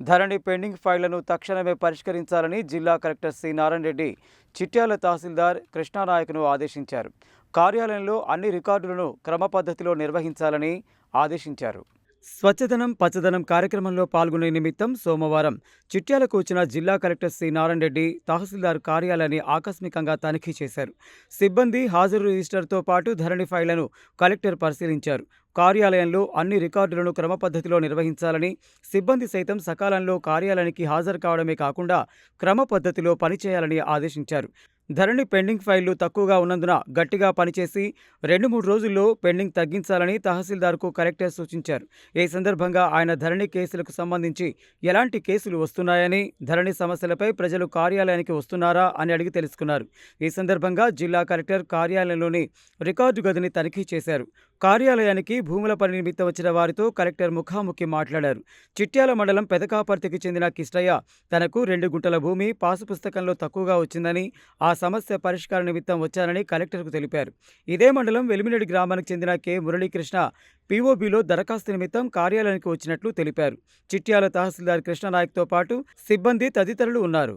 ధరణి pending ఫైళ్ళను తక్షణమే పరిష్కరించాలని జిల్లా కలెక్టర్ సి. నారాయణ రెడ్డి చిట్యాల తహసీల్దార్ కృష్ణానాయక్ను ఆదేశించారు. కార్యాలయంలో అన్ని రికార్డులను క్రమపద్ధతిలో నిర్వహించాలని ఆదేశించారు. స్వచ్ఛదనం పచ్చదనం కార్యక్రమంలో పాల్గొనే నిమిత్తం సోమవారం చిట్యాలకు వచ్చిన జిల్లా కలెక్టర్ సి నారాయణ రెడ్డి తహసీల్దార్ కార్యాలయాన్ని ఆకస్మికంగా తనిఖీ చేశారు. సిబ్బంది హాజరు రిజిస్టర్తో పాటు ధరణి ఫైళ్ళను కలెక్టర్ పరిశీలించారు. కార్యాలయంలో అన్ని రికార్డులను క్రమపద్ధతిలో నిర్వహించాలని సిబ్బంది సైతం సకాలంలో కార్యాలయానికి హాజరు కావడమే కాకుండా క్రమపద్ధతిలో పనిచేయాలని ఆదేశించారు. ధరణి పెండింగ్ ఫైళ్ళు తక్కువగా ఉన్నందున గట్టిగా పనిచేసి రెండు మూడు రోజుల్లో పెండింగ్ తగ్గించాలని తహసీల్దార్కు కలెక్టర్ సూచించారు. ఈ సందర్భంగా ఆయన ధరణి కేసులకు సంబంధించి ఎలాంటి కేసులు వస్తున్నాయని ధరణి సమస్యలపై ప్రజలు కార్యాలయానికి వస్తున్నారా అని అడిగి తెలుసుకున్నారు. ఈ సందర్భంగా జిల్లా కలెక్టర్ కార్యాలయంలోని రికార్డు గదిని తనిఖీ చేశారు. కార్యాలయానికి భూముల పని నిమిత్తం వచ్చిన వారితో కలెక్టర్ ముఖాముఖి మాట్లాడారు. చిట్యాల మండలం పెదకాపర్తికి చెందిన కిష్టయ్య తనకు రెండు గుంటల భూమి పాసు పుస్తకంలో తక్కువగా వచ్చిందని ఆ సమస్య పరిష్కార నిమిత్తం వచ్చానని కలెక్టర్కు తెలిపారు. ఇదే మండలం వెలిమినేడు గ్రామానికి చెందిన కె. మురళీకృష్ణ పీఓబీలో దరఖాస్తు నిమిత్తం కార్యాలయానికి వచ్చినట్లు తెలిపారు. చిట్యాల తహసీల్దార్ కృష్ణనాయక్తో పాటు సిబ్బంది తదితరులు ఉన్నారు.